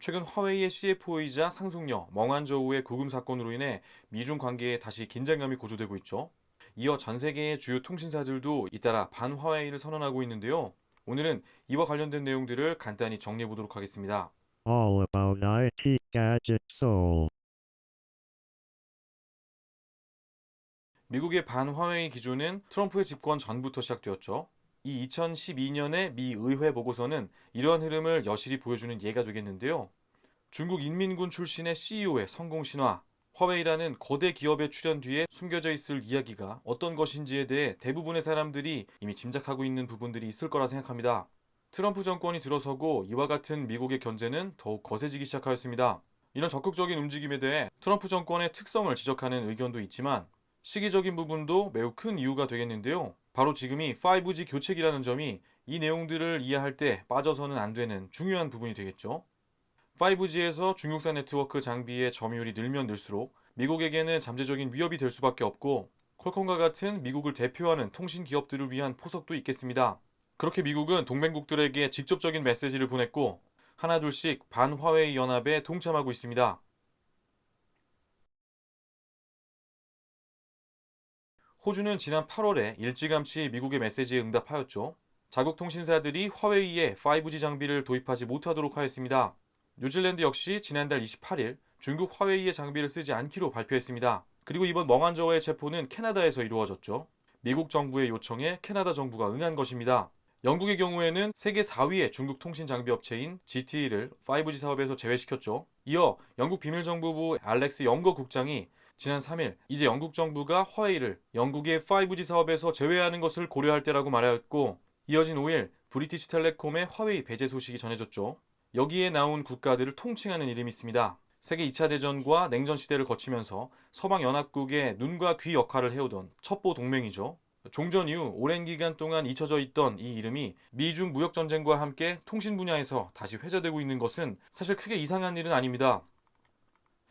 최근 화웨이의 CFO이자 상속녀 멍한저우의 구금 사건으로 인해 미중 관계에 다시 긴장감이 고조되고 있죠. 이어 전 세계의 주요 통신사들도 잇따라 반화웨이를 선언하고 있는데요. 오늘은 이와 관련된 내용들을 간단히 정리해 보도록 하겠습니다. All about IT Gadget Soul. 미국의 반화웨이 기조는 트럼프의 집권 전부터 시작되었죠. 이 2012년의 미 의회 보고서는 이러한 흐름을 여실히 보여주는 예가 되겠는데요. 중국 인민군 출신의 CEO의 성공 신화, 화웨이라는 거대 기업의 출현 뒤에 숨겨져 있을 이야기가 어떤 것인지에 대해 대부분의 사람들이 이미 짐작하고 있는 부분들이 있을 거라 생각합니다. 트럼프 정권이 들어서고 이와 같은 미국의 견제는 더욱 거세지기 시작하였습니다. 이런 적극적인 움직임에 대해 트럼프 정권의 특성을 지적하는 의견도 있지만 시기적인 부분도 매우 큰 이유가 되겠는데요. 바로 지금이 5G 교체기라는 점이 이 내용들을 이해할 때 빠져서는 안 되는 중요한 부분이 되겠죠. 5G에서 중국산 네트워크 장비의 점유율이 늘면 늘수록 미국에게는 잠재적인 위협이 될 수밖에 없고 퀄컴과 같은 미국을 대표하는 통신 기업들을 위한 포석도 있겠습니다. 그렇게 미국은 동맹국들에게 직접적인 메시지를 보냈고 하나둘씩 반화웨이 연합에 동참하고 있습니다. 호주는 지난 8월에 일찌감치 미국의 메시지에 응답하였죠. 자국 통신사들이 화웨이에 5G 장비를 도입하지 못하도록 하였습니다. 뉴질랜드 역시 지난달 28일 중국 화웨이의 장비를 쓰지 않기로 발표했습니다. 그리고 이번 멍한저우의 체포는 캐나다에서 이루어졌죠. 미국 정부의 요청에 캐나다 정부가 응한 것입니다. 영국의 경우에는 세계 4위의 중국 통신 장비 업체인 GTE를 5G 사업에서 제외시켰죠. 이어 영국 비밀정보부 알렉스 영거 국장이 지난 3일 이제 영국 정부가 화웨이를 영국의 5G 사업에서 제외하는 것을 고려할 때라고 말하였고 이어진 5일 브리티시 텔레콤의 화웨이 배제 소식이 전해졌죠. 여기에 나온 국가들을 통칭하는 이름이 있습니다. 세계 2차 대전과 냉전 시대를 거치면서 서방 연합국의 눈과 귀 역할을 해오던 첩보 동맹이죠. 종전 이후 오랜 기간 동안 잊혀져 있던 이 이름이 미중 무역 전쟁과 함께 통신 분야에서 다시 회자되고 있는 것은 사실 크게 이상한 일은 아닙니다.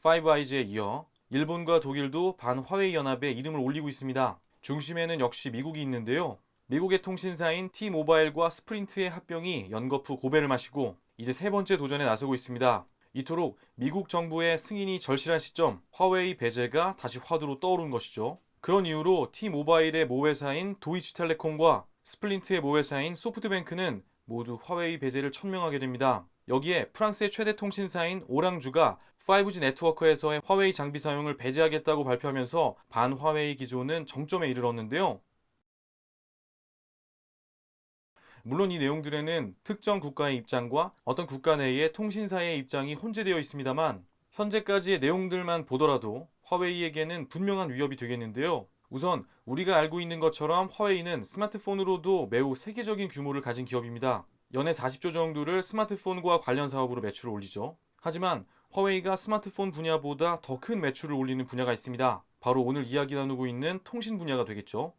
5I즈에 이어 일본과 독일도 반화웨이 연합에 이름을 올리고 있습니다. 중심에는 역시 미국이 있는데요. 미국의 통신사인 T-모바일과 스프린트의 합병이 연거푸 고배를 마시고 이제 세 번째 도전에 나서고 있습니다. 이토록 미국 정부의 승인이 절실한 시점 화웨이 배제가 다시 화두로 떠오른 것이죠. 그런 이유로 T-모바일의 모회사인 도이치텔레콤과 스플린트의 모회사인 소프트뱅크는 모두 화웨이 배제를 천명하게 됩니다. 여기에 프랑스의 최대 통신사인 오랑주가 5G 네트워크에서의 화웨이 장비 사용을 배제하겠다고 발표하면서 반화웨이 기조는 정점에 이르렀는데요. 물론 이 내용들에는 특정 국가의 입장과 어떤 국가 내의 통신사의 입장이 혼재되어 있습니다만 현재까지의 내용들만 보더라도 화웨이에게는 분명한 위협이 되겠는데요. 우선 우리가 알고 있는 것처럼 화웨이는 스마트폰으로도 매우 세계적인 규모를 가진 기업입니다. 연에 40조 정도를 스마트폰과 관련 사업으로 매출을 올리죠. 하지만 화웨이가 스마트폰 분야보다 더 큰 매출을 올리는 분야가 있습니다. 바로 오늘 이야기 나누고 있는 통신 분야가 되겠죠.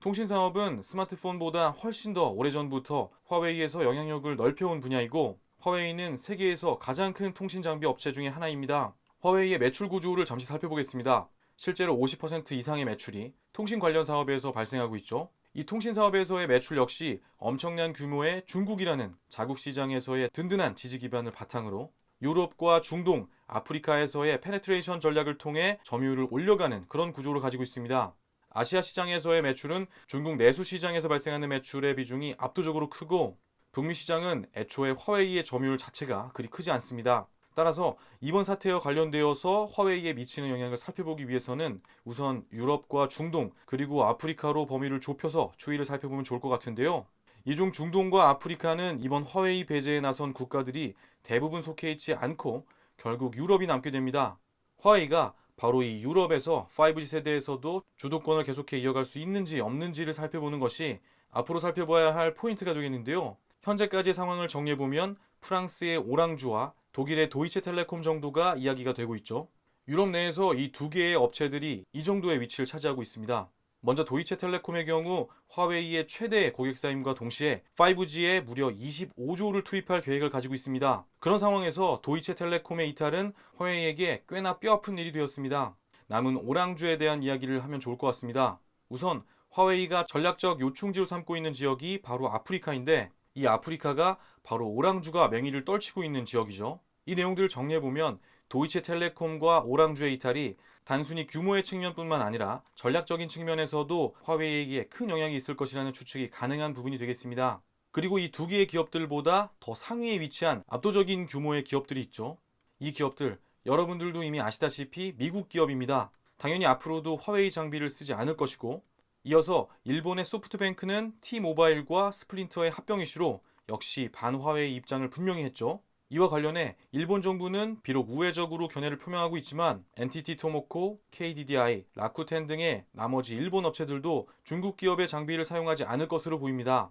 통신 사업은 스마트폰보다 훨씬 더 오래전부터 화웨이에서 영향력을 넓혀온 분야이고 화웨이는 세계에서 가장 큰 통신 장비 업체 중의 하나입니다. 화웨이의 매출 구조를 잠시 살펴보겠습니다. 실제로 50% 이상의 매출이 통신 관련 사업에서 발생하고 있죠. 이 통신 사업에서의 매출 역시 엄청난 규모의 중국이라는 자국 시장에서의 든든한 지지 기반을 바탕으로 유럽과 중동, 아프리카에서의 페네트레이션 전략을 통해 점유율을 올려가는 그런 구조를 가지고 있습니다. 아시아 시장에서의 매출은 중국 내수 시장에서 발생하는 매출의 비중이 압도적으로 크고 북미 시장은 애초에 화웨이의 점유율 자체가 그리 크지 않습니다. 따라서 이번 사태와 관련되어서 화웨이에 미치는 영향을 살펴보기 위해서는 우선 유럽과 중동 그리고 아프리카로 범위를 좁혀서 추이를 살펴보면 좋을 것 같은데요. 이중 중동과 아프리카는 이번 화웨이 배제에 나선 국가들이 대부분 속해 있지 않고 결국 유럽이 남게 됩니다. 화웨이가 바로 이 유럽에서 5G 세대에서도 주도권을 계속해 이어갈 수 있는지 없는지를 살펴보는 것이 앞으로 살펴봐야 할 포인트가 되겠는데요. 현재까지의 상황을 정리해보면 프랑스의 오랑주와 독일의 도이체텔레콤 정도가 이야기가 되고 있죠. 유럽 내에서 이 두 개의 업체들이 이 정도의 위치를 차지하고 있습니다. 먼저 도이체텔레콤의 경우 화웨이의 최대 고객사임과 동시에 5G에 무려 25조를 투입할 계획을 가지고 있습니다. 그런 상황에서 도이체텔레콤의 이탈은 화웨이에게 꽤나 뼈아픈 일이 되었습니다. 남은 오랑주에 대한 이야기를 하면 좋을 것 같습니다. 우선 화웨이가 전략적 요충지로 삼고 있는 지역이 바로 아프리카인데 이 아프리카가 바로 오랑주가 맹위를 떨치고 있는 지역이죠. 이 내용들을 정리해보면 도이체텔레콤과 오랑주의 이탈이 단순히 규모의 측면뿐만 아니라 전략적인 측면에서도 화웨이에게 큰 영향이 있을 것이라는 추측이 가능한 부분이 되겠습니다. 그리고 이 두 개의 기업들보다 더 상위에 위치한 압도적인 규모의 기업들이 있죠. 이 기업들 여러분들도 이미 아시다시피 미국 기업입니다. 당연히 앞으로도 화웨이 장비를 쓰지 않을 것이고 이어서 일본의 소프트뱅크는 T모바일과 스플린터의 합병 이슈로 역시 반화웨이 입장을 분명히 했죠. 이와 관련해 일본 정부는 비록 우회적으로 견해를 표명하고 있지만 NTT 토모코, KDDI, 라쿠텐 등의 나머지 일본 업체들도 중국 기업의 장비를 사용하지 않을 것으로 보입니다.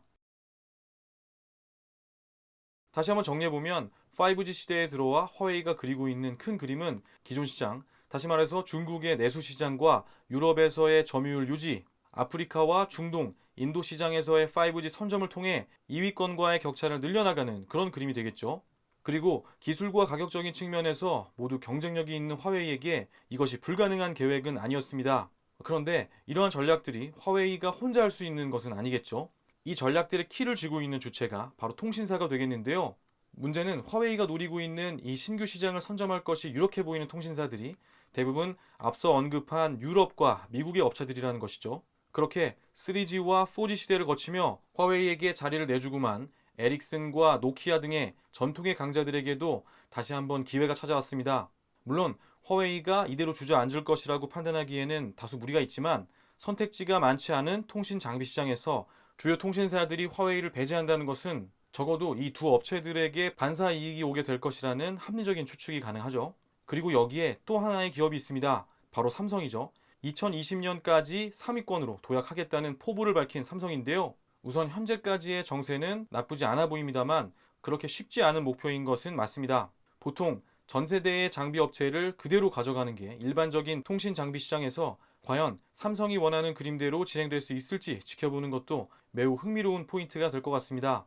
다시 한번 정리해보면 5G 시대에 들어와 화웨이가 그리고 있는 큰 그림은 기존 시장, 다시 말해서 중국의 내수 시장과 유럽에서의 점유율 유지, 아프리카와 중동, 인도 시장에서의 5G 선점을 통해 2위권과의 격차를 늘려나가는 그런 그림이 되겠죠. 그리고 기술과 가격적인 측면에서 모두 경쟁력이 있는 화웨이에게 이것이 불가능한 계획은 아니었습니다. 그런데 이러한 전략들이 화웨이가 혼자 할 수 있는 것은 아니겠죠. 이 전략들의 키를 쥐고 있는 주체가 바로 통신사가 되겠는데요. 문제는 화웨이가 노리고 있는 이 신규 시장을 선점할 것이 유력해 보이는 통신사들이 대부분 앞서 언급한 유럽과 미국의 업체들이라는 것이죠. 그렇게 3G와 4G 시대를 거치며 화웨이에게 자리를 내주고만 에릭슨과 노키아 등의 전통의 강자들에게도 다시 한번 기회가 찾아왔습니다. 물론 화웨이가 이대로 주저앉을 것이라고 판단하기에는 다소 무리가 있지만 선택지가 많지 않은 통신 장비 시장에서 주요 통신사들이 화웨이를 배제한다는 것은 적어도 이 두 업체들에게 반사 이익이 오게 될 것이라는 합리적인 추측이 가능하죠. 그리고 여기에 또 하나의 기업이 있습니다. 바로 삼성이죠. 2020년까지 3위권으로 도약하겠다는 포부를 밝힌 삼성인데요. 우선 현재까지의 정세는 나쁘지 않아 보입니다만 그렇게 쉽지 않은 목표인 것은 맞습니다. 보통 전 세대의 장비 업체를 그대로 가져가는 게 일반적인 통신 장비 시장에서 과연 삼성이 원하는 그림대로 진행될 수 있을지 지켜보는 것도 매우 흥미로운 포인트가 될 것 같습니다.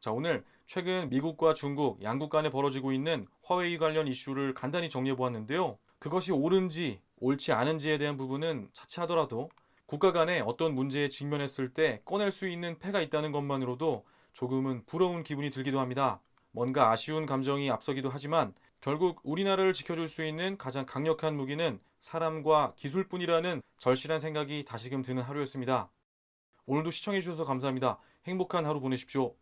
자, 오늘 최근 미국과 중국 양국 간에 벌어지고 있는 화웨이 관련 이슈를 간단히 정리해 보았는데요. 그것이 옳은지 옳지 않은지에 대한 부분은 차치하더라도 국가 간에 어떤 문제에 직면했을 때 꺼낼 수 있는 패가 있다는 것만으로도 조금은 부러운 기분이 들기도 합니다. 뭔가 아쉬운 감정이 앞서기도 하지만 결국 우리나라를 지켜줄 수 있는 가장 강력한 무기는 사람과 기술뿐이라는 절실한 생각이 다시금 드는 하루였습니다. 오늘도 시청해주셔서 감사합니다. 행복한 하루 보내십시오.